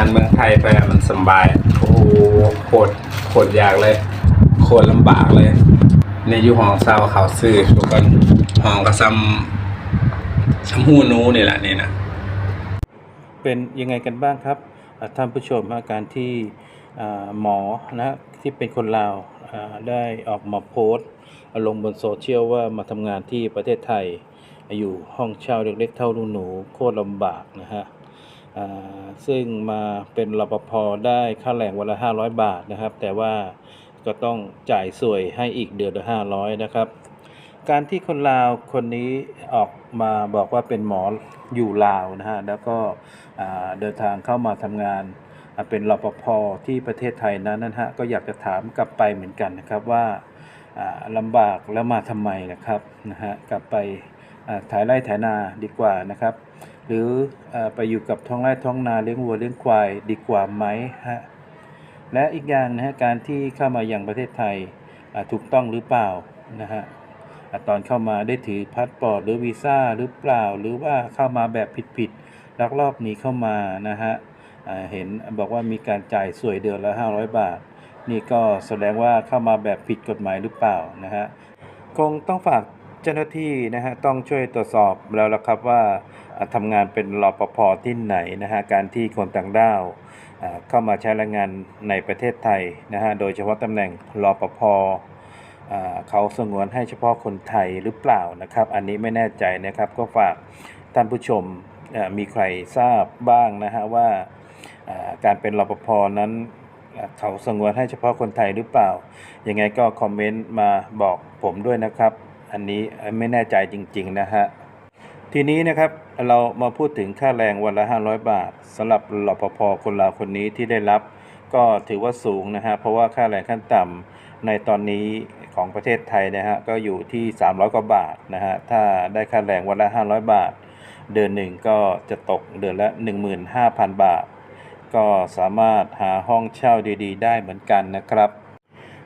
านเมืองไทยไปมันสบาย โอ้โหโคตรโคตรยากเลย โคตรลำบากเลยในอยุห้องเศร้าเขาซื้อทุกคนห้องก็ซ้ำซ้ำหูนูนี่แหละนี่นะเป็นยังไงกันบ้างครับท่านผู้ชมอาการที่หมอนะที่เป็นคนลาวได้ออกมาโพสต์ลงบนโซเชียลว่ามาทำงานที่ประเทศไทย อยู่ห้องเช่าเล็กๆเท่าลูกหนูโคตรลำบากนะฮะ ซึ่งมาเป็นรปภได้ค่าแรงวันละ 500 บาทนะครับ แต่ว่าก็ต้องจ่ายสวยให้อีกเดือนละ 500 นะครับ การที่คนลาวคนนี้ออกมาบอกว่าเป็นหมออยู่ลาวนะฮะ แล้วก็เดินทางเข้ามาทำงานเป็นรปภที่ประเทศไทยนั้นนะฮะ ก็อยากจะถามกลับไปเหมือนกันนะครับว่าลำบากแล้วมาทำไมนะครับนะฮะ กลับไปถ่ายไร่ถ่ายนาดีกว่านะครับ หรืออไปอยู่กับท้องไร่ท้องนาเลี้ยงวัวเลี้ยงควายดีกว่าไหมฮะและอีกอย่างนะฮะการที่เข้ามาอย่างประเทศไทยถูกต้องหรือเปล่านะฮะตอนเข้ามาได้ถือพาสปอร์ตหรือวีซ่าหรือเปล่า หรือว่าเข้ามาแบบผิดๆลักลอบหนีเข้ามานะฮะเห็นบอกว่ามีการจ่ายสวยเดือนละ 500 บาท นี่ก็แสดงว่าเข้ามาแบบผิดกฎหมายหรือเปล่านะฮะคงต้องฝาก จ้าหน้าที่นะฮะต้องช่วยตรวจสอบแล้วละครับว่าอ่าทำงานเป็นรปภที่ไหนนะฮะการที่คนต่างด้าวเข้ามาใช้แรงงานในประเทศไทยนะฮะโดยเฉพาะตำแหน่งรปภเขาสงวนให้เฉพาะคนไทยหรือเปล่านะครับ อันนี้ไม่แน่ใจนะครับก็ฝากท่านผู้ชมมีใครทราบบ้างนะฮะว่าการเป็นรปภนั้นเขาสงวนให้เฉพาะคนไทยหรือเปล่า ยังไงก็คอมเมนต์มาบอกผมด้วยนะครับ อันนี้ไม่แน่ใจจริง ๆ นะฮะ ทีนี้นะครับเรามาพูดถึงค่าแรงวันละ 500 บาทสำหรับรปภคนลาวคนนี้ที่ได้รับก็ถือว่าสูงนะฮะ เพราะว่าค่าแรงขั้นต่ำในตอนนี้ของประเทศไทยนะฮะ ก็อยู่ที่ 300 กว่าบาทนะฮะ ถ้าได้ค่าแรงวันละ 500 บาท เดือนหนึ่งก็จะตกเดือนละ 15,000 บาท ก็สามารถหาห้องเช่าดี ๆ ได้เหมือนกันนะครับ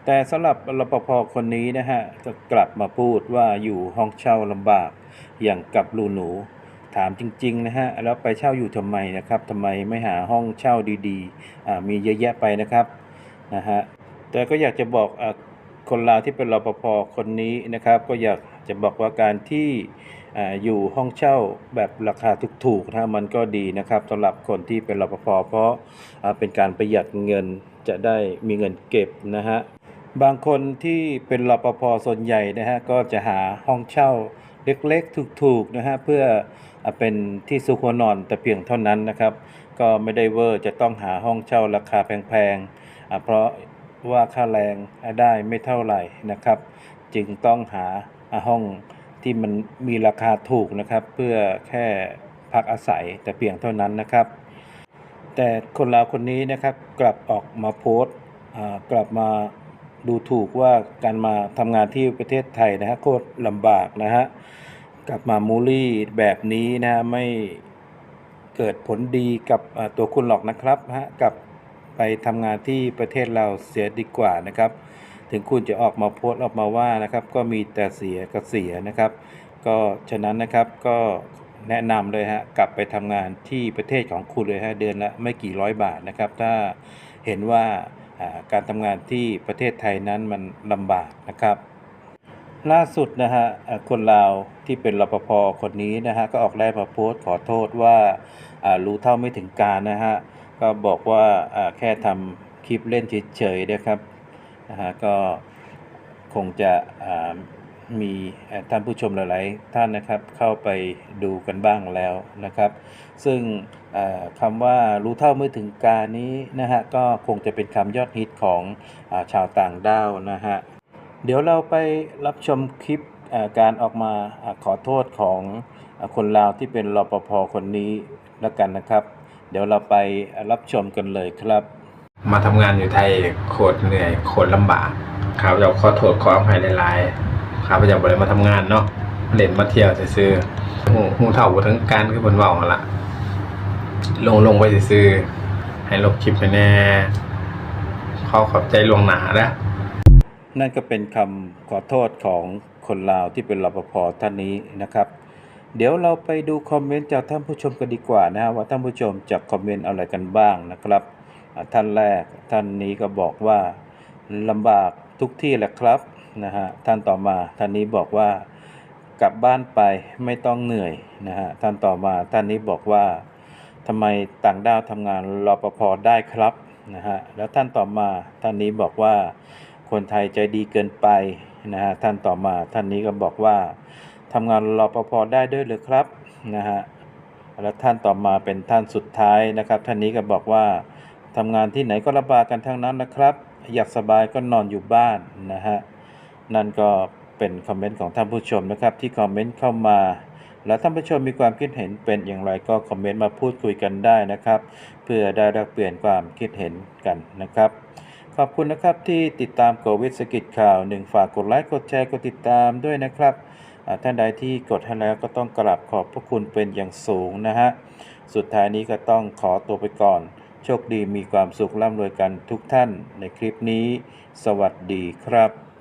แต่สำหรับรปภคนนี้นะฮะจะกลับมาพูดว่าอยู่ห้องเช่าลำบากอย่างกับลูหนู ถามจริงๆนะฮะแล้วไปเช่าอยู่ทำไมนะครับทำไมไม่หาห้องเช่าดีๆมีเยอะแยะไปนะครับนะฮะแต่ก็อยากจะบอกอาคนลาวที่เป็นรปภคนนี้นะครับ ก็อยากจะบอกว่าการที่ออยู่ห้องเช่าแบบราคาถูกๆนะฮะมันก็ดีนะครับสำหรับคนที่เป็นรปภเพราะเป็นการประหยัดเงินจะได้มีเงินเก็บนะฮะ บางคนที่เป็นรปภส่วนใหญ่นะฮะก็จะหาห้องเช่าเล็กๆถูกๆนะฮะเพื่อเป็นที่ซุกหัวนอนแต่เพียงเท่านั้นนะครับ ก็ไม่ได้เวอร์จะต้องหาห้องเช่าราคาแพงๆเพราะว่าค่าแรงได้ไม่เท่าไหร่นะครับ จึงต้องหาห้องที่มันมีราคาถูกนะครับ เพื่อแค่พักอาศัยแต่เพียงเท่านั้นนะครับ แต่คนลาวคนนี้นะครับกลับออกมาโพสต์กลับมา ดูถูกว่าการมาทำงานที่ประเทศไทยนะฮะโคตรลำบากนะฮะกลับมามูลี่แบบนี้นะฮะไม่เกิดผลดีกับตัวคุณหรอกนะครับฮะกับไปทำงานที่ประเทศเราเสียดีกว่านะครับ ถึงคุณจะออกมาโพสต์ออกมาว่านะครับก็มีแต่เสียกับเสียนะครับ ก็ฉะนั้นนะครับก็แนะนำเลยฮะกลับไปทำงานที่ประเทศของคุณเลยฮะเดือนละไม่กี่ร้อยบาทนะครับ ถ้าเห็นว่า การทำงานที่ประเทศไทยนั้นมันลำบากนะครับ ล่าสุดนะฮะคนลาวที่เป็นรปภคนนี้นะฮะก็ออกแรงมาโพสต์ขอโทษว่ารู้เท่าไม่ถึงการนะฮะก็บอกว่าแค่ทำคลิปเล่นเฉยๆนะครับนะฮะก็คงจะ มีท่านผู้ชมหลาย ๆ ท่านนะครับเข้าไปดูกันบ้างแล้วนะครับ ซึ่งคำว่ารู้เท่าไม่ถึงการนี้นะฮะก็คงจะเป็นคำยอดฮิตของอชาวต่างด้าวนะฮะเดี๋ยวเราไปรับชมคลิปการออกมาขอโทษของคนลาวที่เป็นรปภคนนี้แล้วกันนะครับ เดี๋ยวเราไปรับชมกันเลยครับ มาทำงานอยู่ไทยโคตรเหนื่อยโคตรลำบากครับเราขอโทษขออภัยหลายๆ ครับจะบ่ได้มาทำงานเนาะเล่นมาเที่ยวซื่อหูหูเท่าบ่ทั้งการคือเพิ่นเว้าหั่นล่ะลงลงไปซื่อให้ลบคลิปไปแน่ขอขอบใจล่วงหน้านะนั่นก็เป็นคำขอโทษของคนลาวที่เป็นรปภท่านนี้นะครับ เดี๋ยวเราไปดูคอมเมนต์จากท่านผู้ชมกันดีกว่านะฮะว่าท่านผู้ชมจะคอมเมนต์อะไรกันบ้างนะครับ ท่านแรกท่านนี้ก็บอกว่าลำบากทุกที่แหละครับ นะฮะท่านต่อมาท่านนี้บอกว่ากลับบ้านไปไม่ต้องเหนื่อยนะฮะท่านต่อมาท่านนี้บอกว่าทำไมต่างด้าวทำงานรปภได้ครับนะฮะแล้วท่านต่อมาท่านนี้บอกว่าคนไทยใจดีเกินไปนะฮะท่านต่อมาท่านนี้ก็บอกว่าทำงานรปภได้ด้วยหรือครับนะฮะแล้วท่านต่อมาเป็นท่านสุดท้ายนะครับ ท่านนี้ก็บอกว่าทำงานที่ไหนก็ลำบากกันทั้งนั้นนะครับ อยากสบายก็นอนอยู่บ้านนะฮะ นั่นก็เป็นคอมเมนต์ของท่านผู้ชมนะครับ ที่คอมเมนต์เข้ามา แล้วท่านผู้ชมมีความคิดเห็นเป็นอย่างไรก็คอมเมนต์มาพูดคุยกันได้นะครับ เพื่อได้แลกเปลี่ยนความคิดเห็นกันนะครับ ขอบคุณนะครับที่ติดตามโควิดสกิจข่าวหนึ่งฝากกดไลค์กดแชร์กดติดตามด้วยนะครับท่านใดที่กดให้แล้วก็ต้องกราบขอบพระคุณเป็นอย่างสูงนะฮะสุดท้ายนี้ก็ต้องขอตัวไปก่อน โชคดีมีความสุขร่ำรวยกันทุกท่านในคลิปนี้ สวัสดีครับ